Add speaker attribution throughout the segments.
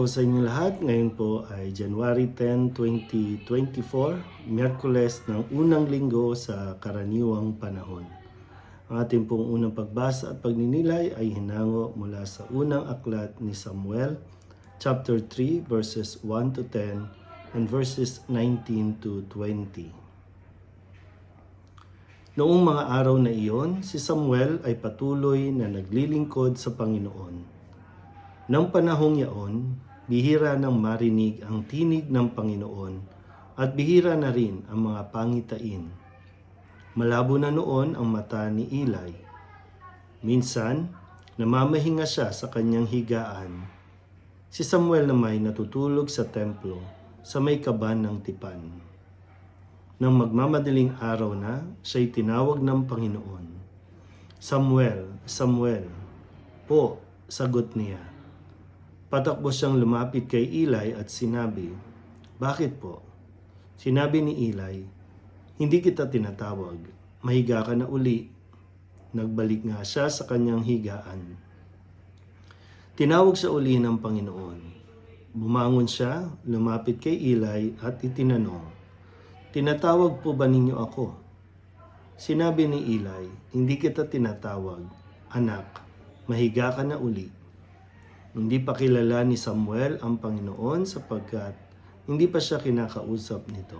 Speaker 1: po sa inyo lahat. Ngayon po ay January 10, 2024, Miyerkules ng unang linggo sa karaniwang panahon. Ang ating pong unang pagbasa at pagninilay ay hinango mula sa unang aklat ni Samuel, chapter 3, verses 1 to 10 and verses 19 to 20. Noong mga araw na iyon, si Samuel ay patuloy na naglilingkod sa Panginoon. Nang panahong yaon, bihira nang marinig ang tinig ng Panginoon at bihira na rin ang mga pangitain. Malabo na noon ang mata ni Eli. Minsan, namamahinga siya sa kanyang higaan. Si Samuel na may natutulog sa templo sa may kaban ng tipan. Nang magmamadaling araw na, siya'y tinawag ng Panginoon. Samuel, Samuel. Po, sagot niya. Patakbo siyang lumapit kay Eli at sinabi, Bakit po? Sinabi ni Eli, Hindi kita tinatawag. Mahiga ka na uli. Nagbalik nga siya sa kanyang higaan. Tinawag sa uli ng Panginoon. Bumangon siya, lumapit kay Eli at itinanong, Tinatawag po ba ninyo ako? Sinabi ni Eli, Hindi kita tinatawag. Anak, mahiga ka na uli. Hindi pa kilala ni Samuel ang Panginoon sapagkat hindi pa siya kinakausap nito.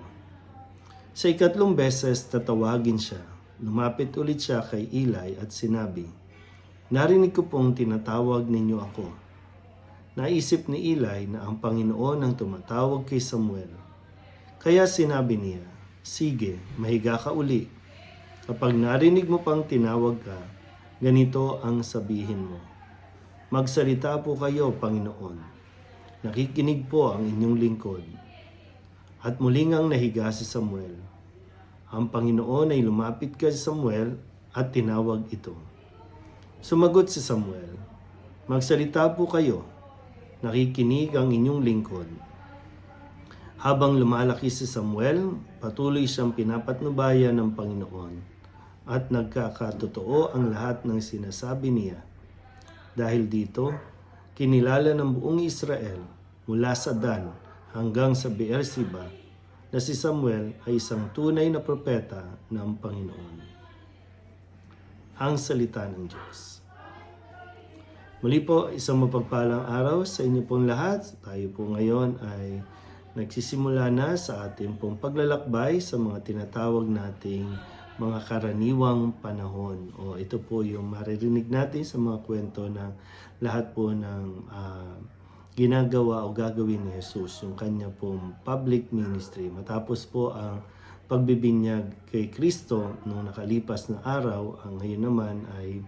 Speaker 1: Sa ikatlong beses tatawagin siya. Lumapit ulit siya kay Eli at sinabi, Narinig ko pong tinatawag ninyo ako. Naisip ni Eli na ang Panginoon ang tumatawag kay Samuel. Kaya sinabi niya, Sige, mahiga ka uli. Kapag narinig mo pang tinawag ka, ganito ang sabihin mo. Magsalita po kayo, Panginoon. Nakikinig po ang inyong lingkod. At muling ang nahiga si Samuel. Ang Panginoon ay lumapit kay Samuel at tinawag ito. Sumagot si Samuel, Magsalita po kayo. Nakikinig ang inyong lingkod. Habang lumalaki si Samuel, patuloy siyang pinapatnubayan ng Panginoon at nagkakatotoo ang lahat ng sinasabi niya. Dahil dito, kinilala ng buong Israel mula sa Dan hanggang sa Beersheba na si Samuel ay isang tunay na propeta ng Panginoon. Ang Salita ng Diyos. Muli po, isang mapagpalang araw sa inyo pong lahat. Tayo po ngayon ay nagsisimula na sa ating pong paglalakbay sa mga tinatawag nating mga karaniwang panahon. O ito po yung maririnig natin sa mga kwento ng lahat po ng ah, ginagawa o gagawin ni Jesus, yung kanya pong public ministry. Matapos po ang pagbibinyag kay Kristo noong nakalipas na araw, ang ngayon naman ay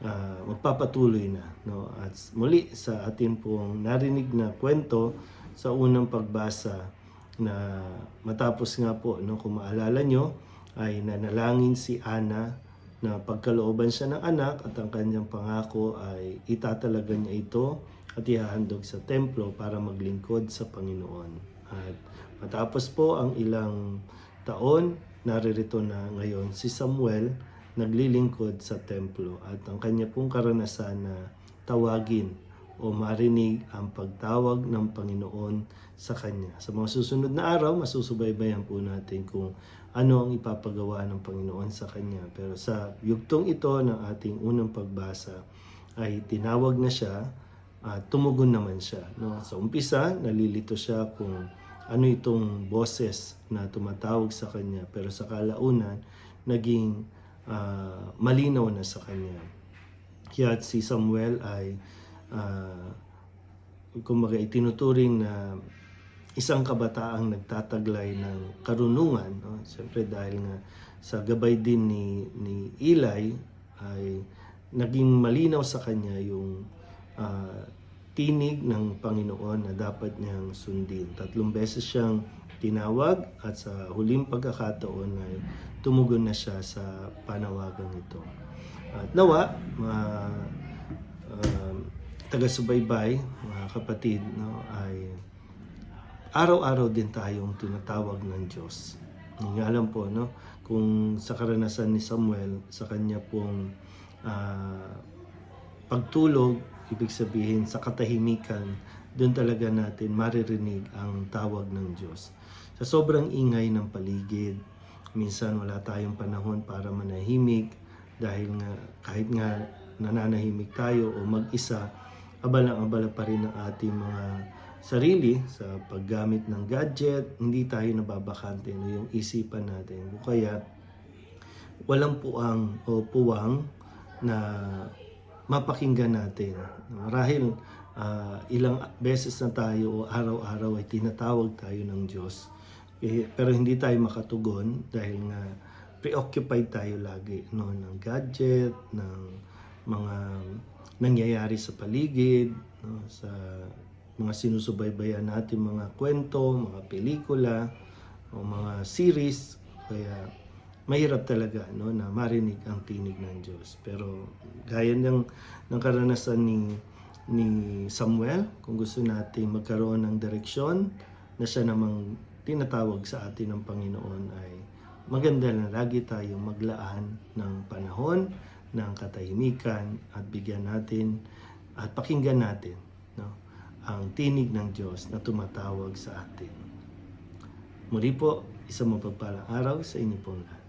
Speaker 1: ah, magpapatuloy na. No? At muli sa atin pong narinig na kwento sa unang pagbasa na matapos nga po, no, kung maalala nyo, ay nanalangin si Ana na pagkalooban siya ng anak at ang kanyang pangako ay itatalaga niya ito at ihahandog sa templo para maglingkod sa Panginoon. At matapos po ang ilang taon, naririto na ngayon si Samuel naglilingkod sa templo at ang kanya pong karanasan na tawagin o marinig ang pagtawag ng Panginoon sa kanya. Sa mga susunod na araw, masusubaybayan po natin kung ano ang ipapagawa ng Panginoon sa kanya. Pero sa yugtong ito ng ating unang pagbasa ay tinawag na siya at tumugon naman siya. No? Sa umpisa, nalilito siya kung ano itong boses na tumatawag sa kanya. Pero sa kalaunan, naging ah, malinaw na sa kanya. Kaya si Samuel ay uh, kumbaga itinuturing na isang kabataang nagtataglay ng karunungan. No? Siyempre dahil nga sa gabay din ni, ni Eli ay naging malinaw sa kanya yung ah, tinig ng Panginoon na dapat niyang sundin. Tatlong beses siyang tinawag at sa huling pagkakataon ay tumugon na siya sa panawagang ito. At nawa, mga um, taga-subaybay, mga kapatid, no, ay araw-araw din tayong tinatawag ng Diyos. Nga alam po, no, kung sa karanasan ni Samuel, sa kanya pong ah, pagtulog, ibig sabihin sa katahimikan doon talaga natin maririnig ang tawag ng Diyos. Sa sobrang ingay ng paligid, minsan wala tayong panahon para manahimik dahil nga kahit nga nananahimik tayo o mag-isa, abalang-abala pa rin ang ating mga sarili sa paggamit ng gadget, hindi tayo nababakante no, yung isipan natin. O kaya, walang puang o puwang na mapakinggan natin. Marahil ah, ilang beses na tayo o araw-araw ay tinatawag tayo ng Diyos. Eh, pero hindi tayo makatugon dahil nga preoccupied tayo lagi no, ng gadget, ng mga nangyayari sa paligid, no, sa mga sinusubaybayan natin mga kwento, mga pelikula, o mga series. Kaya mahirap talaga no, na marinig ang tinig ng Diyos. Pero gaya ng, ng karanasan ni, ni Samuel, kung gusto natin magkaroon ng direksyon na siya namang tinatawag sa atin ng Panginoon ay maganda na lagi tayong maglaan ng panahon, ng katahimikan at bigyan natin at pakinggan natin no, ang tinig ng Diyos na tumatawag sa atin. Muli po, isang mapagpalang araw sa inyo pong lahat.